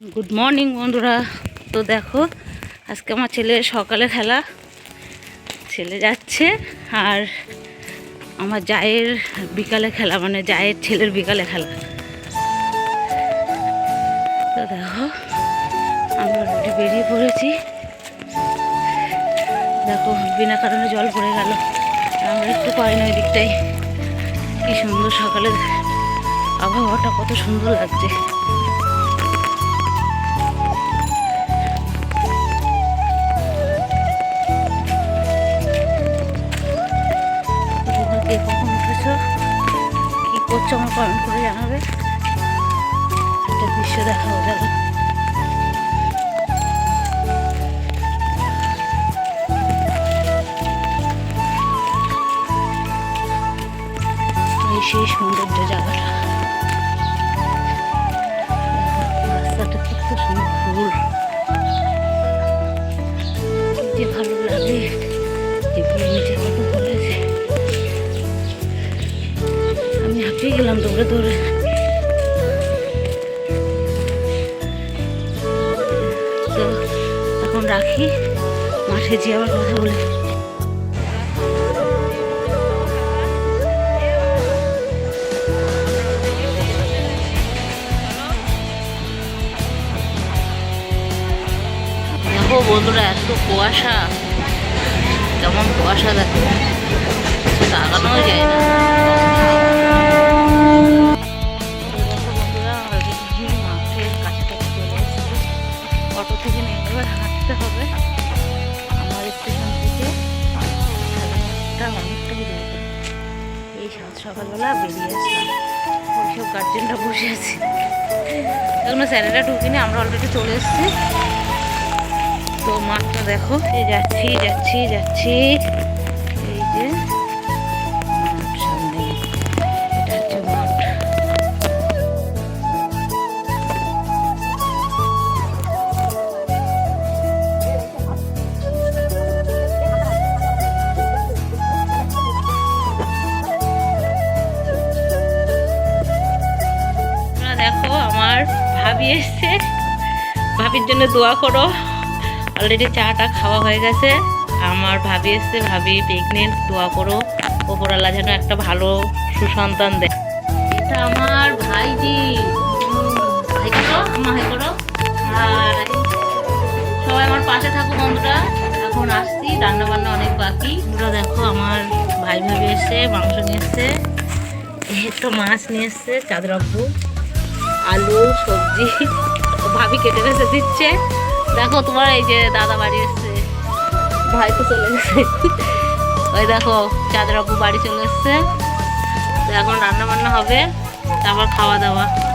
Good morning বন্ধুরা। তো দেখো, আজকে আমার ছেলে সকালে খেলা, ছেলে যাচ্ছে, আর আমার জায়ের বিকালে খেলা মানে জায়ের ছেলের বিকালে খেলা। তো দেখো আমরা বেরিয়ে পড়েছি। দেখো, বিনা কারণে জল পড়ে গেল। আমরা একটু পাই না ওই দিকটাই কি সুন্দর সকালে আবহাওয়াটা কত সুন্দর লাগছে। করছ আমার কমেন্ট করে জানাবে। একটা দৃশ্য দেখাবো যাবে এই সেই সৌন্দর্য জায়গাটা। দৌড়ে দৌড়ে তো এখন রাখি, মাঠে যেয়ে আবার কথা বলি। দেখো বন্ধুরা, এত কুয়াশা। কেমন কুয়াশা দেখো। লাগানো যায় না। এবার হবে। আমার স্টেশন থেকে অনেকটাই দূরে। এই সাত সকালবেলা বেরিয়ে আসলাম। ওইসব গার্জেনরা বসে আছে। এখনও স্যারেরা ঢুকিনি, আমরা অলরেডি চলে এসেছি। তো মাঠটা দেখো। যাচ্ছি যাচ্ছি যাচ্ছি। ভাবি এসছে। ভাবির জন্য দোয়া করো। অলরেডি চাটা খাওয়া হয়ে গেছে। আমার ভাবি এসছে, ভাবি প্রেগনেন্ট দোয়া করো। ওপরাল্লা যেন একটা ভালো সুসন্তান দেয়। এটা আমার ভাইজি। ভাই করো, মা করো। হাই সবাই আমার পাশে থাকো বন্ধুরা। এখন আসছি রান্না বান্না অনেক বাকি। তোমরা দেখো আমার ভাই ভাবি এসছে, মাংস নিয়ে এসছে। একটু মাছ নিয়ে এসছে আব্বু। আলু, সবজি, ভাবি কেটে রেখে দিচ্ছে। দেখো, তোমার এই যে দাদা বাড়ি এসছে। ভাই তো চলে গেছে। ওই দেখো, চাঁদের বাড়ি চলে এসছে। এখন রান্না বান্না হবে, তারপর খাওয়া দাওয়া।